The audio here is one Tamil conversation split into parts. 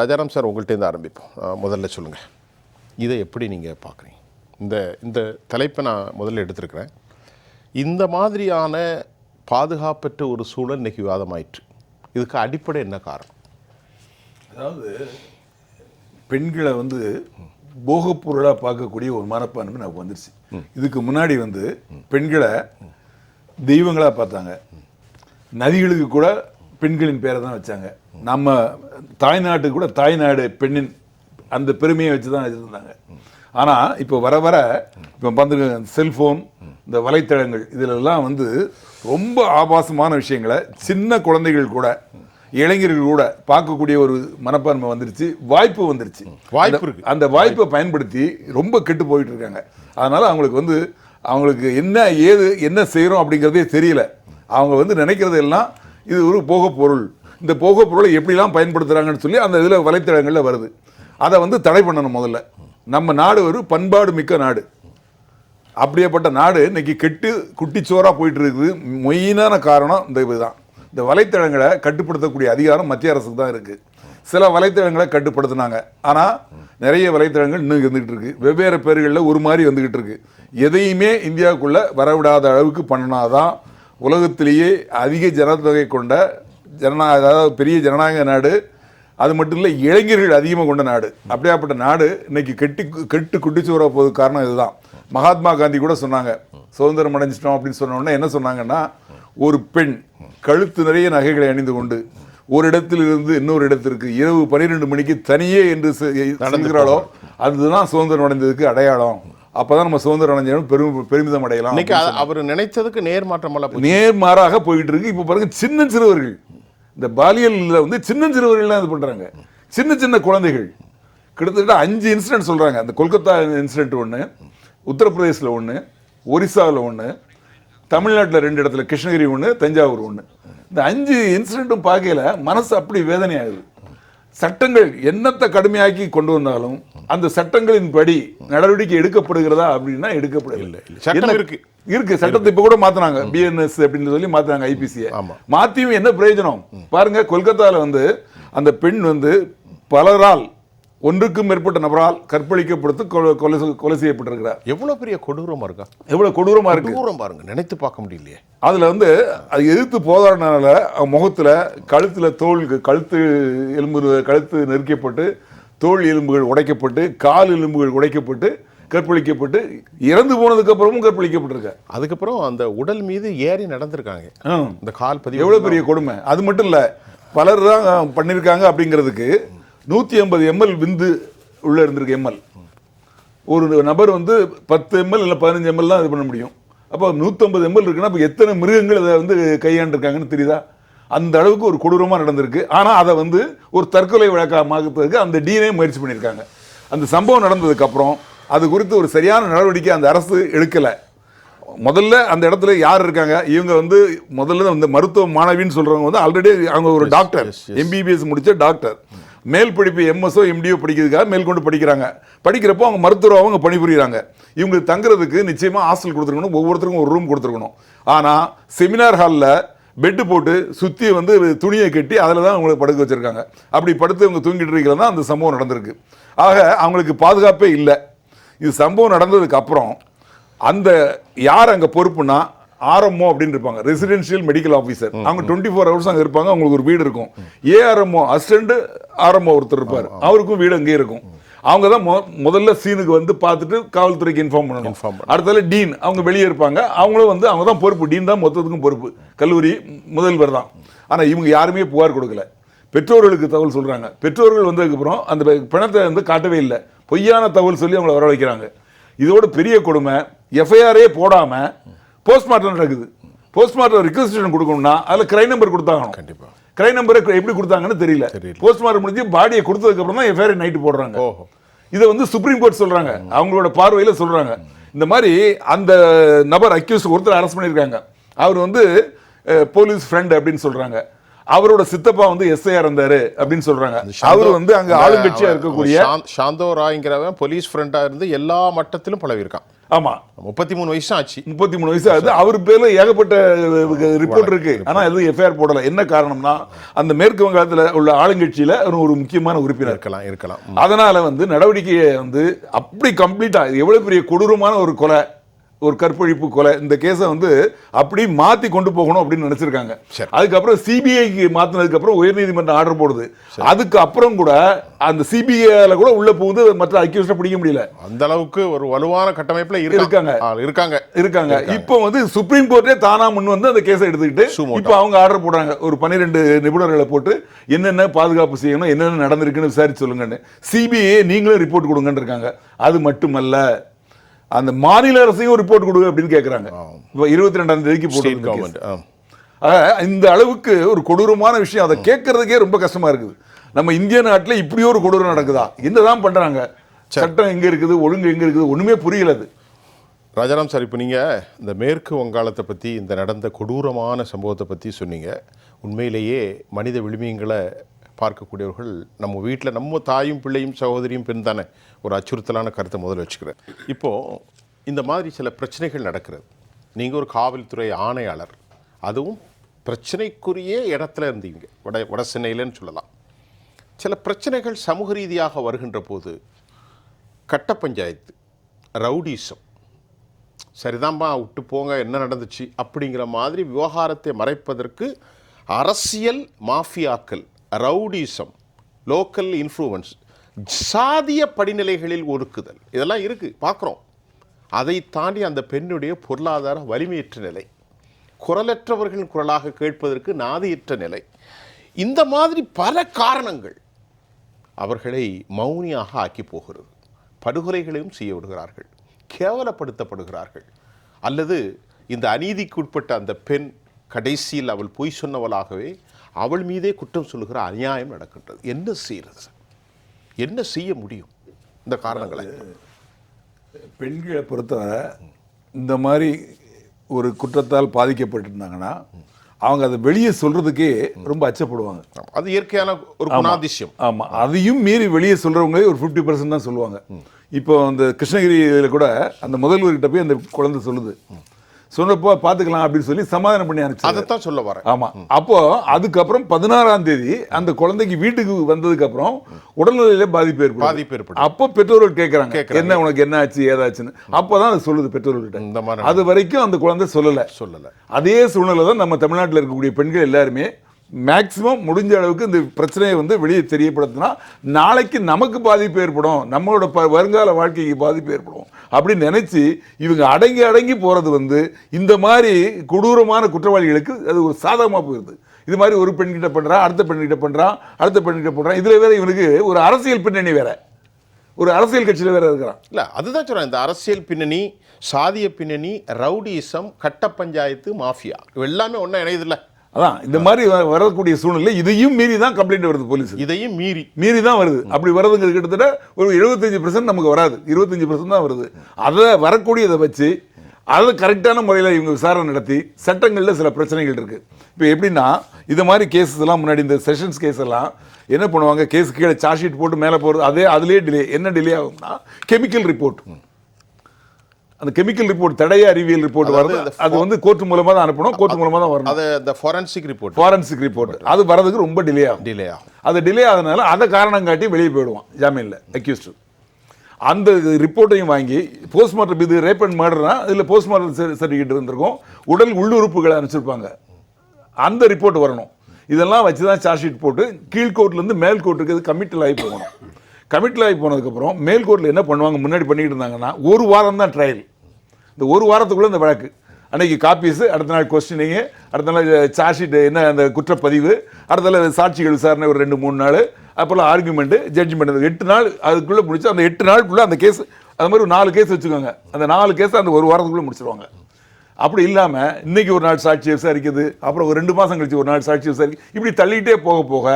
ராஜாராம் சார் உங்கள்கிட்ட ஆரம்பிப்போம். முதல்ல சொல்லுங்கள் இதை எப்படி நீங்கள் பார்க்குறீங்க? இந்த இந்த தலைப்பை நான் முதல்ல எடுத்திருக்கிறேன். இந்த மாதிரியான பாதுகாப்பற்ற ஒரு சூழல் இன்னைக்கு விவாதமாயிற்று. இதுக்கு அடிப்படை என்ன காரணம்? அதாவது பெண்களை வந்து போகப் பொருளாக பார்க்கக்கூடிய ஒரு மனப்பான்மை நமக்கு வந்துருச்சு. இதுக்கு முன்னாடி வந்து பெண்களை தெய்வங்களாக பார்த்தாங்க. நதிகளுக்கு கூட பெண்களின் பேரை தான் வச்சாங்க. நம்ம தாய்நாட்டுக்கு கூட தாய்நாடு பெண்ணின் அந்த பெருமையை வச்சு தான் இருந்தாங்க ஆனால் இப்போ வர வர இப்போ பார்த்துங்க செல்ஃபோன் இந்த வலைத்தளங்கள் இதிலெல்லாம் வந்து ரொம்ப ஆபாசமான விஷயங்களை சின்ன குழந்தைகள் கூட இளைஞர்கள் கூட பார்க்கக்கூடிய ஒரு மனப்பான்மை வந்துருச்சு வாய்ப்பு வந்துருச்சு. வாய்ப்பு அந்த- இருக்கு. அந்த வாய்ப்பை பயன்படுத்தி ரொம்ப கெட்டு போயிட்டு இருக்காங்க. அதனால அவங்களுக்கு வந்து அவங்களுக்கு என்ன ஏது என்ன செய்கிறோம் அப்படிங்கிறதே தெரியல. அவங்க வந்து நினைக்கிறது எல்லாம் இது ஒரு போகப் பொருள் இந்த போக பொருளை எப்படிலாம் பயன்படுத்துகிறாங்கன்னு சொல்லி அந்த இதில் வலைத்தளங்களில் வருது. அதை வந்து தடை பண்ணணும் முதல்ல. நம்ம நாடு ஒரு பண்பாடு மிக்க நாடு. அப்படியேப்பட்ட நாடு இன்னைக்கு கெட்டு குட்டிச்சோராக போயிட்டு இருக்குது மெயினான காரணம் இந்த இதுதான். இந்த வலைத்தளங்களை கட்டுப்படுத்தக்கூடிய அதிகாரம் மத்திய அரசுக்கு தான் இருக்குது சில வலைத்தளங்களை கட்டுப்படுத்தினாங்க. ஆனால் நிறைய வலைத்தளங்கள் இன்னும் இருந்துகிட்டு இருக்கு. வெவ்வேறு பேர்களில் ஒரு மாதிரி வந்துக்கிட்டு இருக்கு. எதையுமே இந்தியாவுக்குள்ளே வரவிடாத அளவுக்கு பண்ணினாதான் உலகத்திலேயே அதிக ஜனத்தொகை கொண்ட ஜனநாயக அதாவது பெரிய ஜனநாயக நாடு அது மட்டும் இல்லை இளைஞர்கள் அதிகமாக கொண்ட நாடு. அப்படியாப்பட்ட நாடு இன்னைக்கு கெட்டி கெட்டு குட்டிச்சுவர போது காரணம் இதுதான். மகாத்மா காந்தி கூட சொன்னாங்க சுதந்திரம் அடைஞ்சிட்டோம் அப்படின்னு சொன்ன உடனே என்ன சொன்னாங்கன்னா ஒரு பெண் கழுத்து நிறைய நகைகளை அணிந்து கொண்டு ஒரு இடத்திலிருந்து இன்னொரு இடத்திற்கு இரவு பன்னிரெண்டு மணிக்கு தனியே என்று செல்கிறாளோ அதுதான் சுதந்திரம் அடைந்ததுக்கு அடையாளம். அப்பதான் நம்ம சுதந்திரம் அடைஞ்சோம் பெரும் பெருமிதம் அடையலாம் இன்னைக்கு அவர் நினைத்ததுக்கு நேர்மாற்றமல்ல போச்சு. நேர்மாறாக போயிட்டு இருக்கு இப்போ பாருங்க சின்ன சிறுவர்கள். இந்த பாலியல்ல வந்து சின்ன சிறுவர்கள்லாம் இது பண்றாங்க. சின்ன சின்ன குழந்தைகள். கிட்டத்தட்ட அஞ்சு இன்சிடென்ட் சொல்றாங்க. அந்த கொல்கத்தா இன்சிடென்ட் ஒன்று உத்தரப்பிரதேசில் ஒன்று ஒரிசாவில் ஒன்று தமிழ்நாட்டில் ரெண்டு இடத்துல கிருஷ்ணகிரி ஒன்று தஞ்சாவூர் ஒன்று இந்த அஞ்சு இன்சிடென்ட்டும் பார்க்கல மனசு அப்படி வேதனையாகுது. சட்டங்கள் என்னத்தை கடுமையாக்கி கொண்டு வந்தாலும் அந்த சட்டங்களின் படி நடவடிக்கை எடுக்கப்படுகிறதா அப்படின்னா எடுக்கப்படவில்லை. சட்டம் இருக்கு. இருக்கு. சட்டத்தை இப்ப கூட மாத்துனாங்க. பிஎன்எஸ் அப்படின்னு சொல்லி மாத்துனாங்க ஐபிசியை. மாத்தியும் என்ன பிரயோஜனம்? பாருங்க கொல்கத்தால வந்து அந்த பெண் வந்து பலரால் ஒன்றுக்கும் மேற்பட்ட நபரால் கற்பழிக்கப்பட்டு கொலை கொலை செய்- கொலை செய்யப்பட்டிருக்கிறார். எவ்வளவு பெரிய கொடூரமா இருக்கா? எவ்வளவு கொடூரமா இருக்கு? கொடூரம் பாருங்க நினைத்து பார்க்க முடியலையே. அதுல வந்து அது எதிர்த்து போதாடினால முகத்துல கழுத்துல தோல் கழுத்து எலும்பு கழுத்து நெருக்கப்பட்டு தோல் எலும்புகள் உடைக்கப்பட்டு கால் எலும்புகள் உடைக்கப்பட்டு கற்பழிக்கப்பட்டு இறந்து போனதுக்கு அப்புறமும் கற்பழிக்கப்பட்டிருக்க அதுக்கப்புறம் அந்த உடல் மீது ஏறி நடந்திருக்காங்க. இந்த கால் பதிவு எவ்வளவு பெரிய கொடுமை. அது மட்டும் இல்ல பலர் தான் பண்ணியிருக்காங்க அப்படிங்கிறதுக்கு நூத்தி ஐம்பது எம்எல் விந்து உள்ள இருந்திருக்கு எம்எல் ஒரு நபர் வந்து பத்து எம்எல் இல்லை பதினஞ்சு எம்எல் தான் இது பண்ண முடியும். அப்போ நூற்றம்பது எம்எல் இருக்குன்னா அப்போ எத்தனை மிருகங்கள் அதை வந்து கையாண்டிருக்காங்கன்னு தெரியுதா? அந்த அளவுக்கு ஒரு கொடூரமாக நடந்திருக்கு. ஆனால் அதை வந்து ஒரு தற்கொலை வழக்கமாக்குறதுக்கு அந்த டீனே முயற்சி பண்ணியிருக்காங்க. அந்த சம்பவம் நடந்ததுக்கு அப்புறம் அது குறித்து ஒரு சரியான நடவடிக்கை அந்த அரசு எடுக்கலை. முதல்ல அந்த இடத்துல யார் இருக்காங்க? இவங்க வந்து முதல்ல இந்த மருத்துவ மாணவின்னு சொல்றவங்க வந்து ஆல்ரெடி அவங்க ஒரு டாக்டர். எம்பிபிஎஸ் முடிச்ச டாக்டர் மேல் படிப்பு எம்எஸ்ஓ எம்டிஓ படிக்கிறதுக்காக மேல்கொண்டு படிக்கிறாங்க. படிக்கிறப்போ அவங்க மருத்துவராக அவங்க பணிபுரிகிறாங்க இவங்களுக்கு தங்குறதுக்கு நிச்சயமாக ஹாஸ்டல் கொடுத்துருக்கணும் ஒவ்வொருத்தருக்கும் ஒரு ரூம் கொடுத்துருக்கணும். ஆனால் செமினார் ஹாலில் பெட்டு போட்டு சுற்றி வந்து துணியை கட்டி அதில் தான் அவங்களுக்கு படுக்க வச்சிருக்காங்க. அப்படி படுத்து அவங்க தூங்கிட்டு இருக்கிறது தான் அந்த சம்பவம் நடந்திருக்கு. ஆக அவங்களுக்கு பாதுகாப்பே இல்லை. இது சம்பவம் நடந்ததுக்கு அப்புறம் அந்த யார் அங்கே பொறுப்புனா ஆர்எம்ஓ அப்படின்னு இருப்பாங்க. ரெசிடென்ஷியல் மெடிக்கல் ஆஃபீஸர் அவங்க டுவெண்ட்டி ஃபோர் ஹவர்ஸ் அங்கே இருப்பாங்க. அவங்களுக்கு ஒரு வீடு இருக்கும். ஏஆர்எம்ஓ அசிஸ்டன்ட் ஆர்எம்ஓ ஒருத்தர் இருப்பார். அவருக்கும் வீடு அங்கேயே இருக்கும். அவங்க தான் முதல்ல சீனுக்கு வந்து பார்த்துட்டு காவல்துறைக்கு இன்ஃபார்ம் பண்ணணும். அடுத்தால டீன். அவங்க வெளியே இருப்பாங்க. அவங்களும் வந்து அவங்க தான் பொறுப்பு. டீன் தான் மொத்தத்துக்கும் பொறுப்பு. கல்லூரி முதல்வர் தான். ஆனா இவங்க யாருமே புகார் கொடுக்கல. பெற்றோர்களுக்கு தகவல் சொல்றாங்க. பெற்றோர்கள் வந்ததுக்கப்புறம் அந்த பணத்தை வந்து காட்டவே இல்லை. பொய்யான தகவல் சொல்லி அவங்கள வரவழைக்கிறாங்க இதோட பெரிய கொடுமை எஃப்ஐஆரே போடாம போஸ்ட்மார்ட்டம் நடக்குது. போஸ்ட்மார்ட்டம் ரிக்வஸ்டேஷன் கொடுக்கணும்னா அதுல கிரை நம்பர் கொடுத்தாகணும். கண்டிப்பா. கிரை நம்பரை எப்படி கொடுத்தாங்கன்னு தெரியல. போஸ்ட்மார்ட்டம் முடிஞ்சு பாடியை கொடுத்ததுக்கு அப்புறம் தான் எஃப்ஐஆர் நைட்டு போடுறாங்க. ஓஹோ. இதை வந்து சுப்ரீம் கோர்ட் சொல்றாங்க. அவங்களோட பார்வையில சொல்றாங்க. இந்த மாதிரி அந்த நபர் அக்யூஸ் ஒருத்தர் அரெஸ்ட் பண்ணியிருக்காங்க. அவர் வந்து போலீஸ் ஃப்ரெண்ட் அப்படின்னு சொல்றாங்க. அவரோட சித்தப்பா வந்து எஸ்ஐஆர் இருந்தாரு அப்படின்னு சொல்றாங்க. அவர் வந்து அங்க ஆளுங்கட்சியா இருக்கக்கூடிய சாந்த்- சாந்தோ ராய்ங்கிறவன் போலீஸ் ஃப்ரெண்டா இருந்து எல்லா மட்டத்திலும் பழவிருக்கான் ஆமா. முப்பத்தி மூணு வயசு ஆச்சு முப்பத்தி மூணு வயசு ஆகுது. அவர் பேர்ல ஏகப்பட்ட ரிப்போர்ட் இருக்கு. ஆனா எதுவும் எஃப்ஐஆர் போடல. என்ன காரணம்னா அந்த மேற்கு வங்காளத்துல உள்ள ஆளுங்கட்சியில ஒரு முக்கியமான உறுப்பினர். இருக்கலாம் இருக்கலாம். அதனால வந்து நடவடிக்கையை வந்து அப்படி கம்ப்ளீட்டா எவ்வளவு பெரிய கொடூரமான ஒரு கொலை ஒரு கற்பழிப்பு கொலை. இந்த கேஸை வந்து அப்படி மாத்தி கொண்டு போகணும் அப்படின்னு நினைச்சிருக்காங்க. சரி. அதுக்கப்புறம் சிபிஐக்கு மாத்தினதுக்கு அப்புறம் உயர்நீதிமன்றம் ஆர்டர் போடுது. அதுக்கு அப்புறம் கூட அந்த சிபிஐல கூட உள்ள புகுந்து மற்ற அக்யூஸ்ட பிடிக்க முடியல. அந்த அளவுக்கு ஒரு வலுவான கட்டமைப்புல இருக்காங்க. இருக்காங்க. இருக்காங்க. இப்போ வந்து சுப்ரீம் கோர்ட்டே தானா முன் வந்து அந்த கேஸை எடுத்துக்கிட்டு இப்போ அவங்க ஆர்டர் போடுறாங்க. ஒரு பன்னிரெண்டு நிபுணர்களை போட்டு என்னென்ன பாதுகாப்பு செய்யணும் என்னென்ன நடந்திருக்குன்னு விசாரிச்சு சொல்லுங்கன்னு. சிபிஐ நீங்களும் ரிப்போர்ட் கொடுங்கன்னு இருக்காங்க. அது மட்டுமல்ல. அந்த மாநில அரசையும் ரிப்போர்ட் கொடுங்க அப்படின்னு கேட்கறாங்க இப்போ இருபத்தி ரெண்டாம் தேதிக்கு போட்டு இந்த அளவுக்கு ஒரு கொடூரமான விஷயம். அதை கேட்கறதுக்கே ரொம்ப கஷ்டமா இருக்குது. நம்ம இந்திய நாட்டுல இப்படி ஒரு கொடூரம் நடக்குதா? என்னதான் பண்றாங்க? சட்டம் எங்க இருக்குது? ஒழுங்கு எங்க இருக்குது? ஒண்ணுமே புரியல அது. ராஜாராம் சார் இப்போ நீங்கள் இந்த மேற்கு வங்காளத்தை பற்றி இந்த நடந்த கொடூரமான சம்பவத்தை பற்றி சொன்னீங்க. உண்மையிலேயே மனித விழுமியங்களை பார்க்கக்கூடியவர்கள் நம்ம வீட்டில் நம்ம தாயும் பிள்ளையும் சகோதரியும் பெண் தானே? ஒரு அச்சுறுத்தலான கருத்தை முதல்ல வச்சுக்கிறேன். இப்போது இந்த மாதிரி சில பிரச்சனைகள் நடக்கிறது. நீங்கள் ஒரு காவல்துறை ஆணையாளர் அதுவும் பிரச்சனைக்குரிய இடத்துல இருந்தீங்க வட வட சென்னையிலன்னு சொல்லலாம். சில பிரச்சனைகள் சமூக ரீதியாக வருகின்ற போது கட்ட பஞ்சாயத்து ரவுடிசம் சரிதான்பா விட்டு போங்க என்ன நடந்துச்சு? அப்படிங்கிற மாதிரி விவகாரத்தை மறைப்பதற்கு அரசியல் மாஃபியாக்கள் ரவுடிசம் லோக்கல் இன்ஃப்ளூவன்ஸ் சாதிய படிநிலைகளில் ஒடுக்குதல் இதெல்லாம் இருக்குது பார்க்குறோம். அதை தாண்டி அந்த பெண்ணுடைய பொருளாதார வலிமையற்ற நிலை குரலற்றவர்களின் குரலாக கேட்பதற்கு நாதியற்ற நிலை இந்த மாதிரி பல காரணங்கள் அவர்களை மௌனியாக ஆக்கி போகிறது. படுகொலைகளையும் செய்ய விடுகிறார்கள் கேவலப்படுத்தப்படுகிறார்கள். அல்லது இந்த அநீதிக்குட்பட்ட அந்த பெண் கடைசியில் அவள் பொய் சொன்னவளாகவே அவள் மீதே குற்றம் சொல்லுகிற அநியாயம் நடக்கின்றது. என்ன செய்யறது? என்ன செய்ய முடியும்? இந்த காரணங்களை. பெண்களை பொறுத்தவரை இந்த மாதிரி ஒரு குற்றத்தால் பாதிக்கப்பட்டிருந்தாங்கன்னா அவங்க அதை வெளியே சொல்றதுக்கே ரொம்ப அச்சப்படுவாங்க. அது இயற்கையான ஒரு குணாதிசயம். ஆமா அதையும் மீறி வெளியே சொல்றவங்களே ஒரு 50% பர்சன்ட் தான் சொல்லுவாங்க. இப்போ அந்த கிருஷ்ணகிரி இதில் கூட அந்த முதல்வர்கிட்ட போய் அந்த குழந்தை சொல்லுது. சொன்னப்போ பார்த்துக்கலாம் அப்படின்னு சொல்லி சமாதானம் பண்ணி அனுப்பிச்சு அதைத்தான் சொல்ல வரேன். ஆமா. அப்போ அதுக்கப்புறம் பதினாறாம் தேதி அந்த குழந்தைக்கு வீட்டுக்கு வந்ததுக்கு அப்புறம் உடல்நிலையில பாதிப்பு ஏற்படும். பாதிப்பு ஏற்படும். அப்போ பெற்றோர்கள் கேட்கறாங்க. என்ன உனக்கு என்ன ஆச்சு ஏதாச்சுன்னு? அப்பதான் அது சொல்லுது பெற்றோர்கள்ட்ட. இந்த மாதிரி. அது வரைக்கும் அந்த குழந்தை சொல்லல. சொல்லலை. அதே சூழ்நிலை தான் நம்ம தமிழ்நாட்டில் இருக்கக்கூடிய பெண்கள் எல்லாருமே மேக்சிமம் முடிஞ்ச அளவுக்கு இந்த பிரச்சனையை வந்து வெளியே தெரியப்படுத்தினா நாளைக்கு நமக்கு பாதிப்பு ஏற்படும் நம்மளோட ப வருங்கால வாழ்க்கைக்கு பாதிப்பு ஏற்படும். அப்படின்னு நினச்சி இவங்க அடங்கி அடங்கி போகிறது வந்து இந்த மாதிரி கொடூரமான குற்றவாளிகளுக்கு அது ஒரு சாதகமாக போயிருது. இது மாதிரி ஒரு பெண்கிட்ட பண்ணுறான் அடுத்த பெண்கிட்ட பண்ணுறான் அடுத்த பெண்கிட்ட பண்ணுறான் இதில் வேற இவனுக்கு ஒரு அரசியல் பின்னணி வேற. ஒரு அரசியல் கட்சியில் வேற இருக்கிறான். இல்லை அதுதான் சொல்கிறேன் இந்த அரசியல் பின்னணி சாதிய பின்னணி ரவுடிசம் கட்ட பஞ்சாயத்து மாஃபியா. எல்லாமே ஒன்றா இணையதில்லை அதான் இந்த மாதிரி வரக்கூடிய சூழ்நிலை இதையும் மீறி தான் கம்ப்ளைண்ட் வருது போலீஸ் இதையும் மீறி. மீறி தான் வருது அப்படி வர்றதுங்கிறது கிட்டத்தட்ட ஒரு 75% நமக்கு வராது. 25% தான் வருது. அதை வரக்கூடியதை வச்சு அதை கரெக்டான முறையில் இவங்க விசாரணை நடத்தி சட்டங்களில் சில பிரச்சனைகள் இருக்கு. இப்போ எப்படின்னா இது மாதிரி கேசஸ் எல்லாம் முன்னாடி இந்த செஷன்ஸ் கேஸ் எல்லாம் என்ன பண்ணுவாங்க? கேஸ் கீழே சார்ஜ் ஷீட் போட்டு மேலே போகிறது அதே அதுலேயே டிலே என்ன டிலே ஆகும்னா கெமிக்கல் ரிப்போர்ட் அந்த கெமிக்கல் ரிப்போர்ட் தடய அறிவியல் ரிப்போர்ட் வருது அது வந்து கோர்ட் மூலமா தான் அனுப்பணும் கோர்ட் மூலமா தான் வரணும். அது இந்த ஃபாரன்சிக் ரிப்போர்ட் ஃபாரன்சிக் ரிப்போர்ட் அது வரதுக்கு ரொம்ப டிலே ஆகும். டிலே ஆகும். அது டிலே ஆகுதுனால அதை காரணம் காட்டி வெளியே போயிடுவான் ஜாமீனில் அக்யூஸ்டு அந்த ரிப்போர்ட்டையும் வாங்கி போஸ்ட்மார்ட்டம் இது ரேப் அண்ட் மர்டர்னா இதில் போஸ்ட்மார்ட்டம் சர்டிஃபிகேட் இருந்திருக்கும். உடல் உள்ளுறுப்புகளை அனுப்பிச்சிருப்பாங்க. அந்த ரிப்போர்ட் வரணும். இதெல்லாம் வச்சு தான் சார்ஜ் ஷீட் போட்டு கீழ்கோர்ட்லேருந்து மேல் கோர்ட்டுக்கு இது கமிட்டல் ஆகி போகணும். கமிட்டல் ஆகி போனதுக்கப்புறம் மேல் கோர்ட்டில் என்ன பண்ணுவாங்க முன்னாடி பண்ணிக்கிட்டு இருந்தாங்கன்னா ஒரு வாரம் தான் ட்ரையல் இந்த ஒரு வாரத்துக்குள்ளே இந்த வழக்கு. அன்றைக்கி காப்பீஸு அடுத்த நாள் கொஸ்டினிங்கு அடுத்த நாள் சார்ஜ் ஷீட் என்ன அந்த குற்றப்பதிவு அடுத்த நாள் சாட்சிகள் விசாரணை ஒரு ரெண்டு மூணு நாள் அப்போல்லாம் ஆர்குமெண்ட்டு ஜட்ஜ்மெண்ட் எட்டு நாள் அதுக்குள்ளே முடிச்சு அந்த எட்டு நாளுக்குள்ளே அந்த கேஸ் அது மாதிரி ஒரு நாலு கேஸ் வச்சுக்கோங்க. அந்த நாலு கேஸ் அந்த ஒரு வாரத்துக்குள்ளே முடிச்சிருவாங்க. அப்படி இல்லாமல் இன்னைக்கு ஒரு நாள் சாட்சி விசாரிக்கிறது அப்புறம் ஒரு ரெண்டு மாதம் கழிச்சு ஒரு நாள் சாட்சி விசாரிக்கு இப்படி தள்ளிட்டே போக போக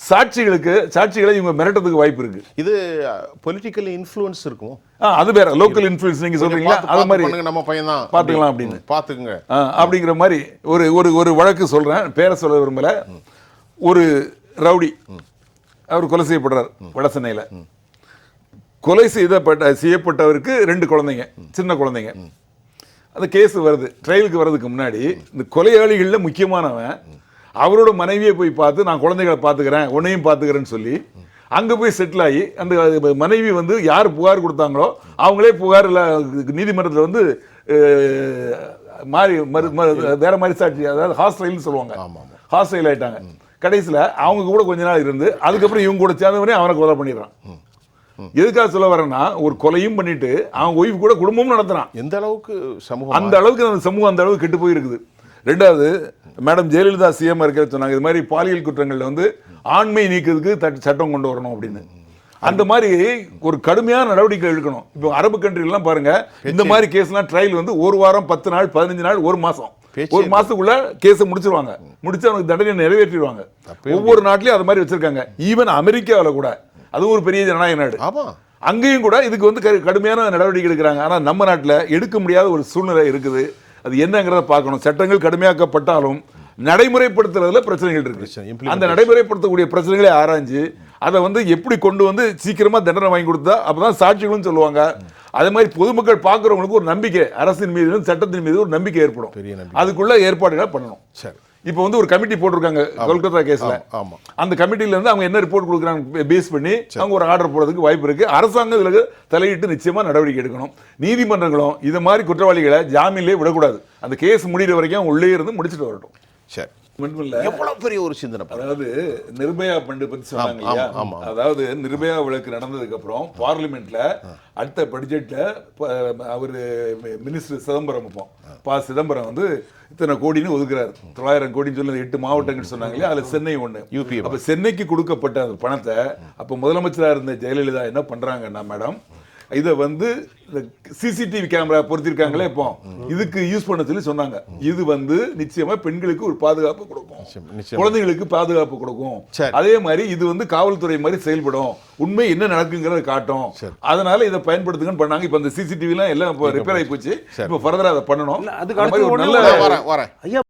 சாட்சிகளுக்கு சாட்சிகளை இவங்க மிரட்டதுக்கு வாய்ப்பு இருக்கு. இது பொலிட்டிக்கல் இன்ஃப்ளூயன்ஸ் இருக்கும். அது வேற லோக்கல் இன்ஃப்ளூயன்ஸ் நீங்க சொல்றீங்களா? அது மாதிரி நம்ம பையன் தான் பார்த்துக்கலாம் அப்படின்னு. பார்த்துக்குங்க. ஆ, அப்படிங்கிற மாதிரி ஒரு ஒரு ஒரு வழக்கு சொல்றேன் பேரை சொல்ல விரும்பல. ஒரு ரவுடி அவர் கொலை செய்யப்படுறார் வட சென்னையில கொலை செய்தப்பட்ட செய்யப்பட்டவருக்கு ரெண்டு குழந்தைங்க சின்ன குழந்தைங்க. அந்த கேஸ் வருது ட்ரையலுக்கு வர்றதுக்கு முன்னாடி இந்த கொலையாளிகளில் முக்கியமானவன் அவரோட மனைவியை போய் பார்த்து நான் குழந்தைகளை பார்த்துக்கிறேன் உன்னையும் பார்த்துக்கிறேன்னு சொல்லி அங்கே போய் செட்டில் ஆகி அந்த மனைவி வந்து யார் புகார் கொடுத்தாங்களோ அவங்களே புகார் நீதிமன்றத்தில் வந்து மாறி மறு வேற மாதிரி சாட்சி அதாவது ஹாஸ்டல்னு சொல்லுவாங்க. ஹாஸ்டல் ஆயிட்டாங்க. கடைசியில் அவங்க கூட கொஞ்ச நாள் இருந்து அதுக்கப்புறம் இவங்க கூட சேர்ந்தவனே அவனை கொலை பண்ணிடுறான். எதுக்காக சொல்ல வரேன்னா ஒரு கொலையும் பண்ணிட்டு அவன் ஒய்ஃப் கூட குடும்பமும் நடத்துறான். எந்த அளவுக்கு சமூகம் அந்த அளவுக்கு அந்த சமூகம் அந்த அளவுக்கு கெட்டு போயிருக்குது. ரெண்டாவது மேடம் ஜெயலலிதா சிஎம் இருக்க சொன்னாங்க இது மாதிரி பாலியல் குற்றங்கள்ல வந்து ஆண்மை நீக்கிறதுக்கு சட்டம் கொண்டு வரணும் அப்படின்னு. அந்த மாதிரி ஒரு கடுமையான நடவடிக்கை எடுக்கணும். இப்போ அரபு கண்ட்ரிலாம் பாருங்க இந்த மாதிரி கேஸ்லாம் ட்ரையல் வந்து ஒரு வாரம் பத்து நாள் பதினஞ்சு நாள் ஒரு மாசம். பேச்சே. ஒரு மாசத்துக்குள்ள கேஸை முடிச்சிருவாங்க. முடிச்சு அவனுக்கு தண்டனை நிறைவேற்றிடுவாங்க. ஒவ்வொரு நாட்டிலையும் அது மாதிரி வச்சிருக்காங்க. ஈவன் அமெரிக்காவில் கூட. அதுவும் ஒரு பெரிய ஜனநாயக நாடு. அங்கேயும் கூட இதுக்கு வந்து கடு- கடுமையான நடவடிக்கை எடுக்கிறாங்க. ஆனா நம்ம நாட்டுல எடுக்க முடியாத ஒரு சூழ்நிலை இருக்குது. அது என்னங்கிறத பார்க்கணும். சட்டங்கள் கடுமையாக்கப்பட்டாலும் நடைமுறைப்படுத்துறதுல பிரச்சனைகள் பிரச்சனை, இருக்கு அந்த நடைமுறைப்படுத்தக்கூடிய பிரச்சனைகளை ஆராய்ஞ்சு அதை வந்து எப்படி கொண்டு வந்து சீக்கிரமா தண்டனை வாங்கி கொடுத்தா அப்பதான் சாட்சிகளும் சொல்லுவாங்க. அதே மாதிரி பொதுமக்கள் பார்க்கறவங்களுக்கு ஒரு நம்பிக்கை அரசின் மீது சட்டத்தின் மீது ஒரு நம்பிக்கை ஏற்படும். அதுக்குள்ள ஏற்பாடுகளை பண்ணணும். சரி. இப்போ வந்து ஒரு கமிட்டி போட்டிருக்காங்க கொல்கத்தா கேஸ்ல ஆமா, ஆமா. அந்த கமிட்டில இருந்து அவங்க என்ன ரிப்போர்ட் கொடுக்குறாங்க பேஸ் பண்ணி அவங்க ஒரு ஆர்டர் போடுறதுக்கு வாய்ப்பு இருக்கு. அரசாங்கம் இதுல தலையிட்டு நிச்சயமா நடவடிக்கை எடுக்கணும். நீதிமன்றங்களும் இது மாதிரி குற்றவாளிகளை ஜாமீன்லயே விடக்கூடாது. அந்த கேஸ் முடிகிற வரைக்கும் உள்ளே இருந்து முடிச்சுட்டு வரட்டும். சரி. எவ்வளவு பெரிய ஒரு சிந்தனை. அதாவது நிர்பயா பண்டு பத்தி சொன்னாங்க. அதாவது நிர்பயா வழக்கு நடந்ததுக்கு அப்புறம் பார்லிமெண்ட்ல அடுத்த பட்ஜெட்ல அவர் மினிஸ்டர் சிதம்பரம் பா சிதம்பரம் வந்து இத்தனை கோடின்னு ஒதுக்குறாரு. தொள்ளாயிரம் கோடின்னு சொல்லி எட்டு மாவட்டங்கள் சொன்னாங்க இல்லையா? அதுல சென்னை ஒண்ணு. UP அப்ப சென்னைக்கு கொடுக்கப்பட்ட அந்த பணத்தை அப்ப முதலமைச்சரா இருந்த ஜெயலலிதா என்ன பண்றாங்கன்னா மேடம் இதை வந்து சிசிடிவி கேமரா பொருத்திருக்காங்களே இப்போ. இதுக்கு யூஸ் பண்ண சொல்லி சொன்னாங்க. இது வந்து நிச்சயமா பெண்களுக்கு ஒரு பாதுகாப்பு கொடுக்கும். குழந்தைகளுக்கு பாதுகாப்பு கொடுக்கும். அதே மாதிரி இது வந்து காவல்துறை மாதிரி செயல்படும். உண்மை என்ன நடக்குங்கிறத காட்டும். சரி. அதனால இதை பயன்படுத்துங்கன்னு பண்ணாங்க. இப்ப இந்த சிசிடிவி எல்லாம் எல்லாம் இப்போ ரிப்பேர் ஆகி போச்சு. இப்போ ஃபர்தரா அதை பண்ணணும். அதுக்கு நல்ல ஐயா